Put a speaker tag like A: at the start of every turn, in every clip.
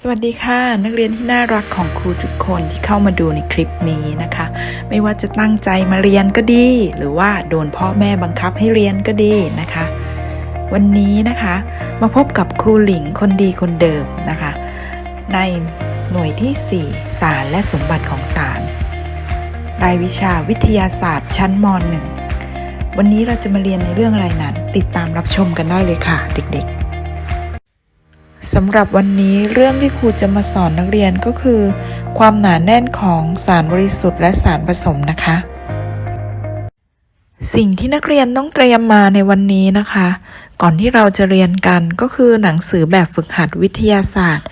A: สวัสดีค่ะ นักเรียนที่น่ารักของครูทุกคนที่เข้ามาดูในคลิปนี้นะคะ ไม่ว่าจะตั้งใจมาเรียนก็ดี หรือว่าโดนพ่อแม่บังคับให้เรียนก็ดีนะคะ วันนี้นะคะมาพบกับครูหลิงคนดีคนเดิมนะคะ ในหน่วยที่ 4 สารและสมบัติของสารรายวิชาวิทยาศาสตร์ชั้นม .1 วันนี้เราจะมาเรียนในเรื่องอะไรนั้น ติดตามรับชมกันได้เลยค่ะ เด็กๆ สำหรับวันนี้เรื่องที่ครูจะมาสอนนักเรียนก็คือ ความหนาแน่นของสารบริสุทธิ์และสารผสมนะคะ สิ่งที่นักเรียนต้องเตรียมมาในวันนี้นะคะ ก่อนที่เราจะเรียนกันก็คือหนังสือแบบฝึกหัดวิทยาศาสตร์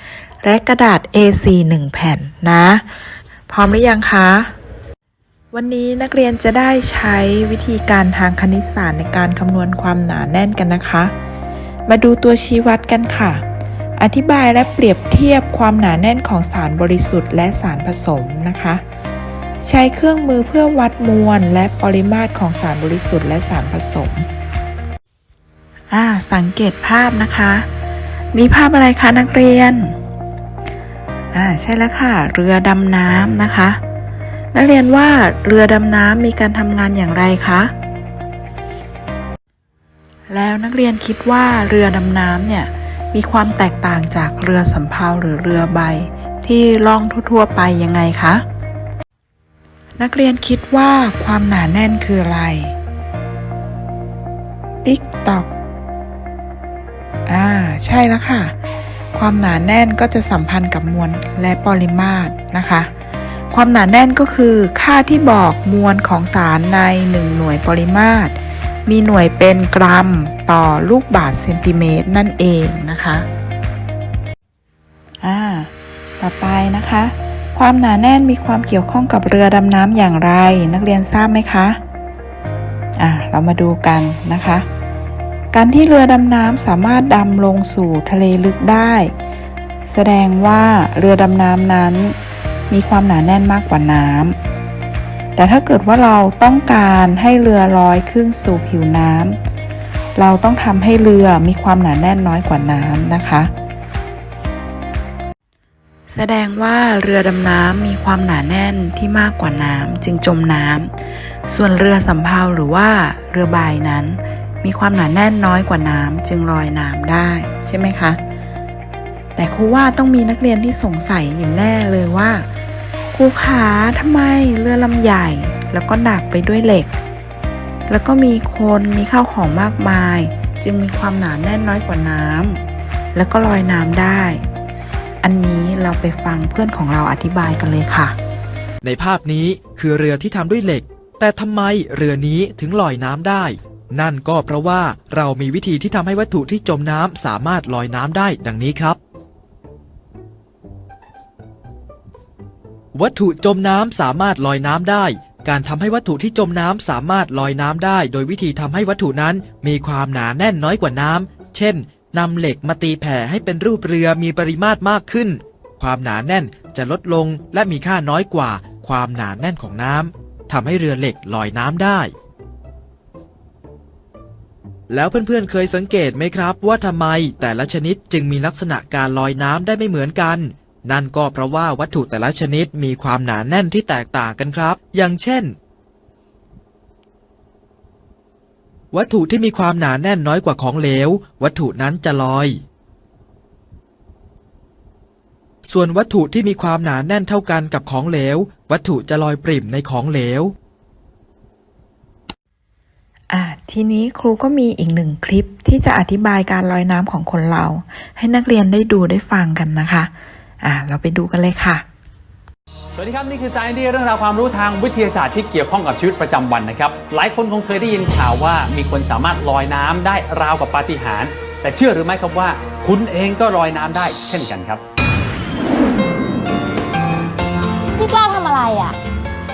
A: และกระดาษ A4 1 แผ่นนะ พร้อมหรือยังคะ วันนี้นักเรียนจะได้ใช้วิธีการทางคณิตศาสตร์ในการคำนวณความหนาแน่นกันนะคะ มาดูตัวชี้วัดกันค่ะ อธิบายและเปรียบเทียบความหนาแน่นของสารบริสุทธิ์และสารผสมนะคะ ใช้เครื่องมือเพื่อวัดมวลและปริมาตรของสารบริสุทธิ์และสารผสมอ่าสังเกตภาพนะคะ มีภาพอะไรคะนักเรียนอ่าใช่แล้วค่ะ เรือดำน้ำนะคะ นักเรียนว่าเรือดำน้ำมีการทำงานอย่างไรคะแล้วนักเรียนคิดว่าเรือดำน้ำเนี่ย มีความแตกต่างจากเรือสำเภาหรือเรือใบ ที่ล่องทั่วๆไปยังไงคะ นักเรียนคิดว่าความหนาแน่นคืออะไร ติ๊กตอกอ่า ใช่แล้วค่ะ ความหนาแน่นก็จะสัมพันธ์กับมวลและปริมาตรนะคะ ความหนาแน่นก็คือค่าที่บอกมวลของสารใน 1 หน่วยปริมาตร มีหน่วยเป็นกรัม ต่อลูกบาศก์เซนติเมตรนั่นเองนะคะอ่าต่อไปนะคะ ความหนาแน่นมีความเกี่ยวข้องกับเรือดำน้ำอย่างไร นักเรียนทราบไหมคะอ่าเรามาดูกันนะคะ การที่เรือดำน้ำสามารถดำลงสู่ทะเลลึกได้ แสดงว่าเรือดำน้ำนั้น มีความหนาแน่นมากกว่าน้ำแต่ถ้าเกิดว่าเราต้องการให้เรือลอยขึ้นสู่ผิวน้ำ เราต้องทำให้เรือมีความหนาแน่นน้อยกว่าน้ำนะคะ แสดงว่าเรือดำน้ำมีความหนาแน่นที่มากกว่าน้ำจึงจมน้ำ ส่วนเรือสำเภาหรือว่าเรือใบนั้น มีความหนาแน่นน้อยกว่าน้ำจึงลอยน้ำได้ใช่ไหมคะ แต่ครูว่าต้องมีนักเรียนที่สงสัยอยู่แน่เลยว่าครูขาทำไมเรือลำใหญ่ แล้วก็หนักไปด้วยเหล็ก แล้วก็มีคนมีข้าวของมากมาย จึงมีความหนาแน่นน้อยกว่าน้ำแล้วก็ลอยน้ำได้ อันนี้เราไปฟังเพื่อนของเราอธิบายกันเลยค่ะ
B: ในภาพนี้คือเรือที่ทำด้วยเหล็ก แต่ทำไมเรือนี้ถึงลอยน้ำได้ นั่นก็เพราะว่าเรามีวิธีที่ทำให้วัตถุที่จมน้ำสามารถลอยน้ำได้ดังนี้ครับ วัตถุจมน้ำสามารถลอยน้ำได้ การทำให้วัตถุที่จมน้ำสามารถลอยน้ำได้ โดยวิธีทำให้วัตถุนั้นมีความหนาแน่นน้อยกว่าน้ำ เช่นนำเหล็กมาตีแผ่ให้เป็นรูปเรือมีปริมาตรมากขึ้น ความหนาแน่นจะลดลงและมีค่าน้อยกว่า ความหนาแน่นของน้ำทำให้เรือเหล็กลอยน้ำได้ แล้วเพื่อนๆเคยสังเกตไหมครับ ว่าทำไมแต่ละชนิดจึงมีลักษณะการลอยน้ำได้ไม่เหมือนกัน นั่นก็เพราะว่าวัตถุแต่ละชนิดมีความหนาแน่นที่แตกต่างกันครับ อย่างเช่น วัตถุที่มีความหนาแน่นน้อยกว่าของเหลว วัตถุนั้นจะลอย ส่วนวัตถุที่มีความหนาแน่นเท่ากันกับของเหลว วัตถุจะลอยปริ่มในของเหลว
A: อะทีนี้ครูก็มีอีกหนึ่งคลิปที่จะอธิบายการลอยน้ำของคนเรา ให้นักเรียนได้ดูได้ฟังกันนะคะ อะเราไปดูกันเลยค่ะ
C: สวัสดีครับนี่คือ Science เรื่องราวความรู้ทางวิทยาศาสตร์ที่เกี่ยวข้องกับชีวิตประจำวันนะครับ หลายคนคงเคยได้ยินข่าวว่ามีคนสามารถลอยน้ำได้ราวกับปาฏิหาริย์แต่เชื่อหรือไม่ครับว่า คุณเองก็ลอยน้ำได้เช่นกันครับ
D: พี่กล้าทำอะไรอะ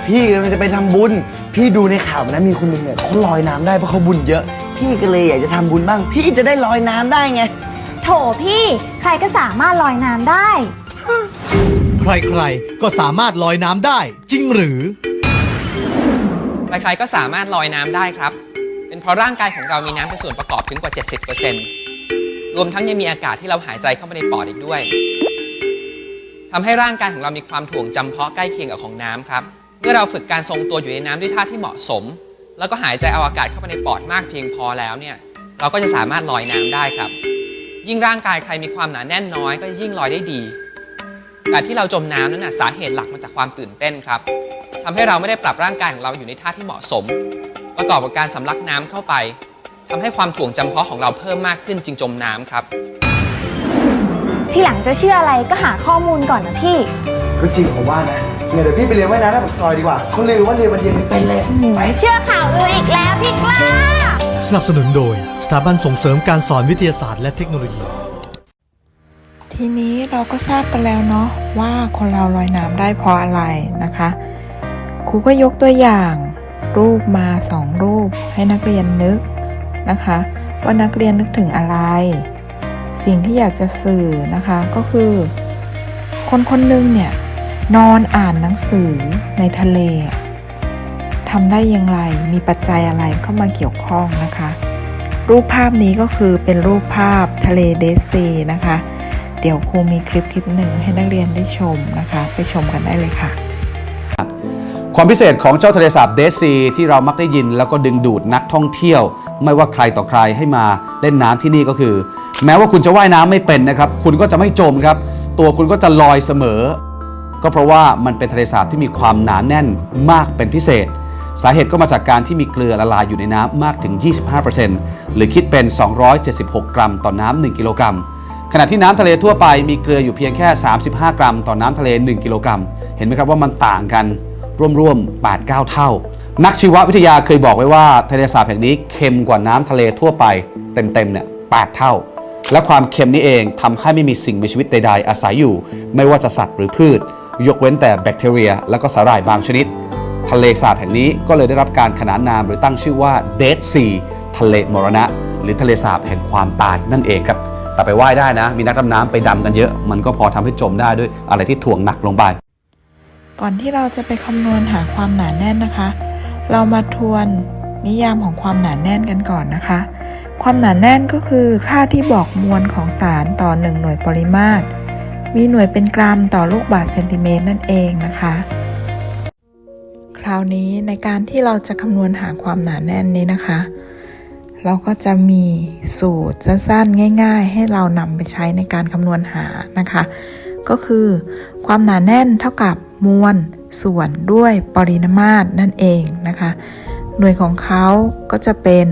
E: พี่กำลังจะไปทำบุญ พี่ดูในข่าวนะมีคนหนึ่งเนี่ยเขาลอยน้ำได้เพราะเขาบุญเยอะ พี่ก็เลยอยากจะทำบุญบ้าง พี่จะได้ลอยน้ำได้ไง
D: โถพี่ ใครก็สามารถลอยน้ำได้
F: ใครๆ ก็สามารถลอยน้ำได้จริงหรือ
G: ใครๆก็สามารถลอยน้ำได้ครับ เป็นเพราะร่างกายของเรามีน้ำเป็นส่วนประกอบถึงกว่า 70%รวมทั้งยังมีอากาศที่เราหายใจเข้าไปในปอดอีกด้วย ทำให้ร่างกายของเรามีความถ่วงจำเพาะใกล้เคียงกับของน้ำครับ เมื่อเราฝึกการทรงตัวอยู่ในน้ำด้วยท่าที่เหมาะสม แล้วก็หายใจเอาอากาศเข้าไปในปอดมากเพียงพอแล้วเนี่ย เราก็จะสามารถลอยน้ำได้ครับ ยิ่งร่างกายใครมีความหนาแน่นน้อยก็ยิ่งลอยได้ดี แต่ที่เราจมน้ำนั้นนะสาเหตุหลักมาจากความตื่นเต้นครับทำให้เราไม่ได้ปรับร่างกายของเราอยู่ในท่าที่เหมาะสม ประกอบกับการสำลักน้ำเข้าไปทำให้ความถ่วงจำเพาะของเราเพิ่มมากขึ้นจึงจมน้ำครับ
D: ทีหลังจะเชื่ออะไรก็หาข้อมูลก่อนนะพี่
E: ก็จริงผมว่านะเนี่ยเดี๋ยวพี่ไปเรียนว่ายน้ำที่ปากซอยดีกว่าเขาลือว่าเรียนวันเดียวนี่เป็นเลยไป
D: เชื่อข่าวลืออีกแล้วพี่กล้า
F: สนับสนุนโดย สถาบันส่งเสริมการสอนวิทยาศาสตร์และเทคโนโลยี
A: ทีนี้เราก็ทราบกันแล้วเนาะว่าคนเราลอยน้ำได้เพราะอะไรนะคะครูก็ยกตัวอย่างรูปมาสองรูปให้นักเรียนนึกนะคะ ว่านักเรียนนึกถึงอะไร สิ่งที่อยากจะสื่อนะคะก็คือ คนคนหนึงเนี่ยนอนอ่านหนังสือในทะเลทำได้อย่างไรมีปัจจัยอะไรเข้ามาเกี่ยวข้องนะคะ รูปภาพนี้ก็คือเป็นรูปภาพทะเลเดซีนะคะ เดี๋ยวครูมีคลิปคลิปหนึ่งให้นักเรียนได้ชมนะคะ ไปชมกันได้เลยค่ะ
H: ความพิเศษของเจ้าทะเลสาบเดซีที่เรามักได้ยินแล้วก็ดึงดูดนักท่องเที่ยว ไม่ว่าใครต่อใครให้มาเล่นน้ำที่นี่ก็คือ แม้ว่าคุณจะว่ายน้ำไม่เป็นนะครับ คุณก็จะไม่จมครับ ตัวคุณก็จะลอยเสมอ ก็เพราะว่ามันเป็นทะเลสาบที่มีความหนาแน่นมากเป็นพิเศษ สาเหตุก็มาจากการที่มีเกลือละลายอยู่ในน้ำมากถึง 25%หรือคิดเป็น 276 กรัมต่อน้ำ1กิโลกรัม ขณะที่น้ำทะเลทั่วไปมีเกลืออยู่เพียงแค่ 35 กรัม ต่อน้ำทะเล 1 กิโลกรัม เห็นไหมครับว่ามันต่างกันร่วมๆ8-9 เท่า นักชีววิทยาเคยบอกไว้ว่าทะเลสาบแห่งนี้เค็มกว่าน้ำทะเลทั่วไปเต็มๆเนี่ย8เท่า และความเค็มนี้เองทำให้ไม่มีสิ่งมีชีวิตใด ๆ อาศัยอยู่ ไม่ว่าจะสัตว์หรือพืช ยกเว้นแต่แบคทีเรีย และก็สาหร่ายบางชนิด ทะเลสาบแห่งนี้ก็เลยได้รับการขนานนามหรือตั้งชื่อว่า Dead Sea ทะเลมรณะ หรือทะเลสาบแห่งความตายนั่นเองครับ แต่ไปว่ายได้นะ มีนักดำน้ำไปดำกันเยอะ มันก็พอทำให้จมได้ด้วยอะไรที่ถ่วงหนักลงไป
A: ก่อนที่เราจะไปคำนวณหาความหนาแน่นนะคะ เรามาทวนนิยามของความหนาแน่นกันก่อนนะคะ ความหนาแน่นก็คือค่าที่บอกมวลของสารต่อ 1 หน่วยปริมาตร มีหน่วยเป็นกรัมต่อลูกบาศก์เซนติเมตรนั่นเองนะคะ คราวนี้ในการที่เราจะคำนวณหาความหนาแน่นนี้นะคะ เราก็จะมีสูตรสั้นๆง่าย ๆ ให้เรานำไปใช้ในการคำนวณหานะคะ ก็คือความหนาแน่นเท่ากับมวลส่วนด้วยปริมาตรนั่นเองนะคะ หน่วยของเขาก็จะเป็น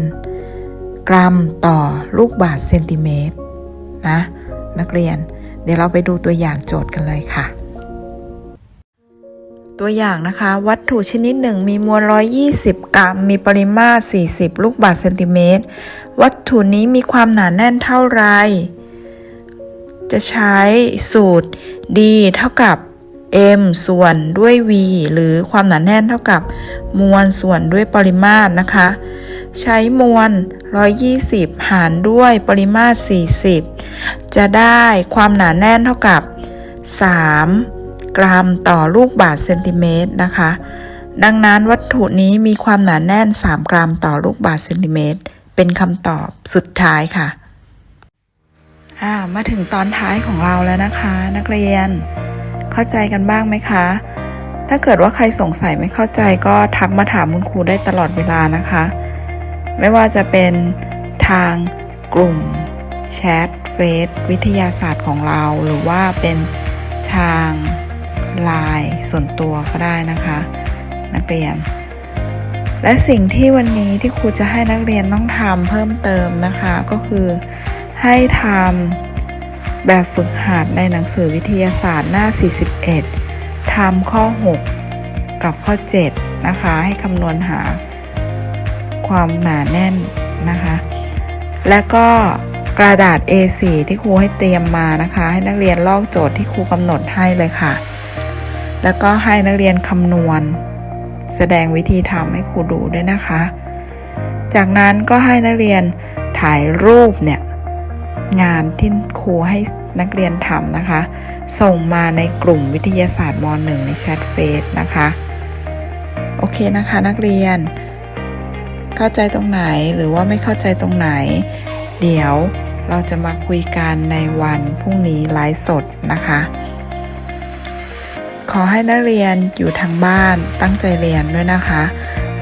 A: กรัมต่อลูกบาศก์เซนติเมตรนะนักเรียน เดี๋ยวเราไปดูตัวอย่างโจทย์กันเลยค่ะ ตัวอย่างนะคะ วัตถุชนิดหนึ่งมีมวล 120 กรัม มีปริมาตร 40 ลูกบาศก์เซนติเมตร วัตถุนี้มีความหนาแน่นเท่าไหรจะใช้สูตร d เท่ากับ m ส่วนด้วย v หรือความหนาแน่นเท่ากับมวลส่วนด้วยปริมาตรนะคะ ใช้มวล 120 หารด้วยปริมาตร 40 จะได้ความหนาแน่นเท่ากับ 3 กรัมต่อลูกบาศก์เซนติเมตรนะคะ ดังนั้นวัตถุนี้มีความหนาแน่น 3 กรัมต่อลูกบาศก์เซนติเมตร เป็นคำตอบสุดท้ายค่ะอ่ามาถึงตอนท้ายของเราแล้วนะคะ นักเรียน เข้าใจกันบ้างไหมคะ ถ้าเกิดว่าใครสงสัยไม่เข้าใจก็ทักมาถามคุณครูได้ตลอดเวลานะคะ ไม่ว่าจะเป็นทางกลุ่มแชทเฟซวิทยาศาสตร์ของเรา หรือว่าเป็นทาง ไลน์ส่วนตัวก็ได้นะคะ นักเรียน และสิ่งที่วันนี้ที่ครูจะให้นักเรียนต้องทำเพิ่มเติมนะคะก็คือให้ทำแบบฝึกหัดในหนังสือวิทยาศาสตร์หน้า 41ทำข้อ 6 กับข้อ 7 นะคะ ให้คำนวณหาความหนาแน่นนะคะ และก็กระดาษ A4 ที่ครูให้เตรียมมานะคะ ให้นักเรียนลอกโจทย์ที่ครูกำหนดให้เลยค่ะ แล้วก็ให้นักเรียนคำนวณ แสดงวิธีทำให้ครูดูด้วยนะคะ จากนั้นก็ให้นักเรียนถ่ายรูปเนี่ยงานที่ครูให้นักเรียนทำนะคะ ส่งมาในกลุ่มวิทยาศาสตร์ม .1 ในแชทเฟซนะคะ โอเคนะคะนักเรียน เข้าใจตรงไหนหรือว่าไม่เข้าใจตรงไหน เดี๋ยวเราจะมาคุยกันในวันพรุ่งนี้ไลฟ์สดนะคะ ขอให้นักเรียนอยู่ทางบ้านตั้งใจเรียนด้วยนะคะ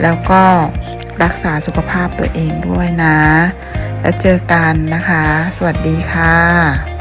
A: แล้วก็รักษาสุขภาพตัวเองด้วยนะ แล้วเจอกันนะคะ สวัสดีค่ะ